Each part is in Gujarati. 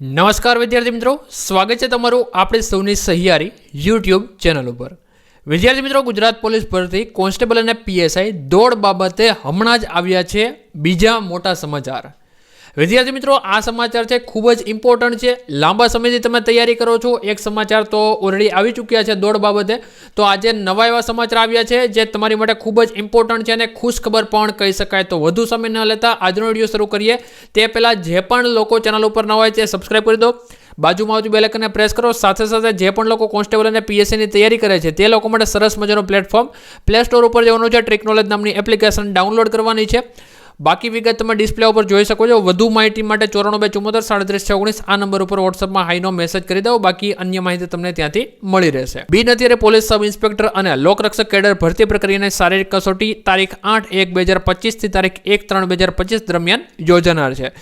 નમસ્કાર વિદ્યાર્થી મિત્રો, સ્વાગત છે તમારું આપણી સૌની સહિયારી યુટ્યુબ ચેનલ ઉપર. વિદ્યાર્થી મિત્રો, ગુજરાત પોલીસ ભરતી કોન્સ્ટેબલ અને પીએસઆઈ દોડ બાબતે હમણાં જ આવ્યા છે બીજા મોટા સમાચાર. વિદ્યાર્થી મિત્રો, આ સમાચાર છે, ખૂબ જ ઇમ્પોર્ટન્ટ છે. લાંબા સમયથી તમે તૈયારી કરો છો. એક સમાચાર તો ઓલરેડી આવી ચૂક્યા છે દોડ બાબતે. તો આજે નવા એવા સમાચાર આવ્યા છે, જે તમારી માટે ખૂબ જ ઇમ્પોર્ટન્ટ છે અને ખુશ ખબર પણ કહી શકાય. તો વધુ સમય ન લેતા આજનો વીડિયો શરૂ કરીએ. તે પહેલાં જે પણ લોકો ચેનલ ઉપર ન હોય તે સબસ્ક્રાઈબ કરી દો. બાજુમાં આવતી બેલેકને પ્રેસ કરો. સાથે સાથે જે પણ લોકો કોન્સ્ટેબલ અને પીએસસીની તૈયારી કરે છે, તે લોકો માટે સરસ મજાનો પ્લેટફોર્મ પ્લે સ્ટોર ઉપર જવાનું છે ટ્રિક નામની એપ્લિકેશન ડાઉનલોડ કરવાની છે. બાકી વિગત તમે ડિસ્પ્લે ઉપર જોઈ શકો છો. વધુ માહિતી માટે ચોરાણું બે ચુમ્મોતેર, સાડત્રીસ ઓગણીસ આ નંબર ઉપર વોટ્સઅપમાં હાઈનો મેસેજ કરી દો. બાકી અન્ય માહિતી તમને ત્યાંથી મળી રહેશે. બિન અત્યારે પોલીસ સબ ઇન્સ્પેક્ટર અને લોકરક્ષક કેડર ભરતી પ્રક્રિયાની શારીરિક કસોટી તારીખ આઠ એક બે હજાર પચીસથી તારીખ એક ત્રણ બે હજાર પચીસ દરમિયાન યોજાનાર છે.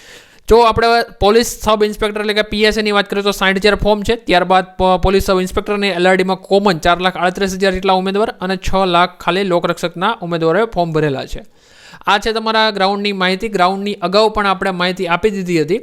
જો આપણે પોલીસ સબ ઇન્સ્પેક્ટર એટલે કે પીએસએની વાત કરીએ તો સાઠ હજાર ફોર્મ છે. ત્યારબાદ પોલીસ સબ ઇન્સ્પેક્ટરની એલઆરડીમાં કોમન ચાર લાખ આડત્રીસ હજાર જેટલા ઉમેદવાર અને છ લાખ ખાલી લોકરક્ષકના ઉમેદવારોએ ફોર્મ ભરેલા છે. આ છે તમારા ગ્રાઉન્ડની માહિતી. ગ્રાઉન્ડની અગાઉ પણ આપણે માહિતી આપી દીધી હતી.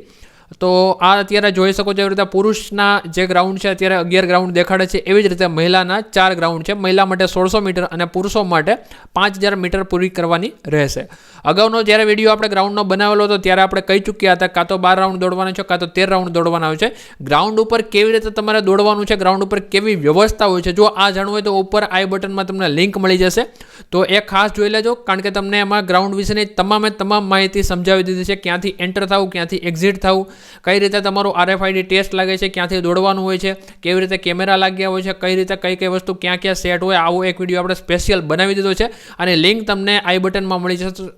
તો આ અત્યારે જોઈ શકો છો એવી રીતે પુરુષના જે ગ્રાઉન્ડ છે, અત્યારે અગિયાર ગ્રાઉન્ડ દેખાડે છે, એવી જ રીતે મહિલાના ચાર ગ્રાઉન્ડ છે. મહિલા માટે સોળસો મીટર અને પુરુષો માટે પાંચ હજાર મીટર પૂરી કરવાની રહેશે. અગાઉનો જ્યારે વીડિયો આપણે ગ્રાઉન્ડનો બનાવેલો હતો, ત્યારે આપણે કહી ચૂક્યા હતા, કાં તો બાર રાઉન્ડ દોડવાના છે, કાં તો તેર રાઉન્ડ દોડવાના હોય છે. ગ્રાઉન્ડ ઉપર કેવી રીતે તમારે દોડવાનું છે ગ્રાઉન્ડ ઉપર કેવી વ્યવસ્થા હોય છે, જો આ જાણવું હોય તો ઉપર આઈ બટનમાં તમને લિંક મળી જશે. તો એ ખાસ જોઈ લેજો, કારણ કે તમને એમાં ગ્રાઉન્ડ વિશેની તમામે તમામ માહિતી સમજાવી દીધી છે, ક્યાંથી એન્ટર થવું, ક્યાંથી એક્ઝિટ થવું. કઈ રીતે તમારું આરએફઆઈડી ટેસ્ટ લાગે છે, ક્યાંથી દોડવાનું હોય છે, કેવી રીતે કેમેરા લાગ્યા હોય છે, કઈ રીતે કઈ કઈ વસ્તુ ક્યાં ક્યાં સેટ હોય, આવો એક વીડિયો આપણે સ્પેશિયલ બનાવી દીધો છે. અને લિંક તમને આઈ બટનમાં મળી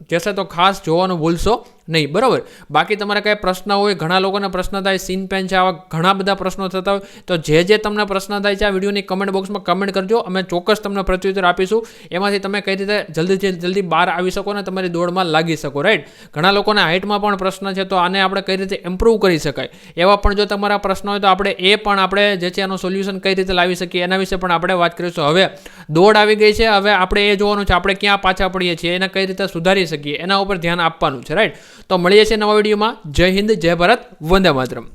જશે તો ખાસ જોવાનું ભૂલશો. નહીં, બરાબર. બાકી તમારા કાંઈ પ્રશ્ન હોય, ઘણા લોકોને પ્રશ્ન થાય, સીન પેન છે, આવા ઘણા બધા પ્રશ્નો થતા હોય, તો જે જે તમને પ્રશ્ન થાય છે, આ વિડીયોની કમેન્ટ બોક્સમાં કમેન્ટ કરજો. અમે ચોક્કસ તમને પ્રત્યુત્તર આપીશું. એમાંથી તમે કઈ રીતે જલ્દીથી જલ્દી બહાર આવી શકો ને, તમારી દોડમાં લાગી શકો રાઈટ ઘણા લોકોને હાઇટમાં પણ પ્રશ્ન છે, તો આને આપણે કઈ રીતે ઇમ્પ્રૂવ કરી શકાય? એવા પણ જો તમારા પ્રશ્ન હોય, તો આપણે એ પણ આપણે જે છે એનું સોલ્યુશન કઈ રીતે લાવી શકીએ, એના વિશે પણ આપણે વાત કરીશું. હવે, દોડ આવી ગઈ છે, હવે આપણે એ જોવાનું છે, આપણે ક્યાં પાછા પડીએ છીએ, એને કઈ રીતે સુધારી શકીએ, એના ઉપર ધ્યાન આપવાનું છે રાઈટ તો મળીએ છીએ નવા વિડીયોમાં. જય હિન્દ જય ભારત વંદે માતરમ.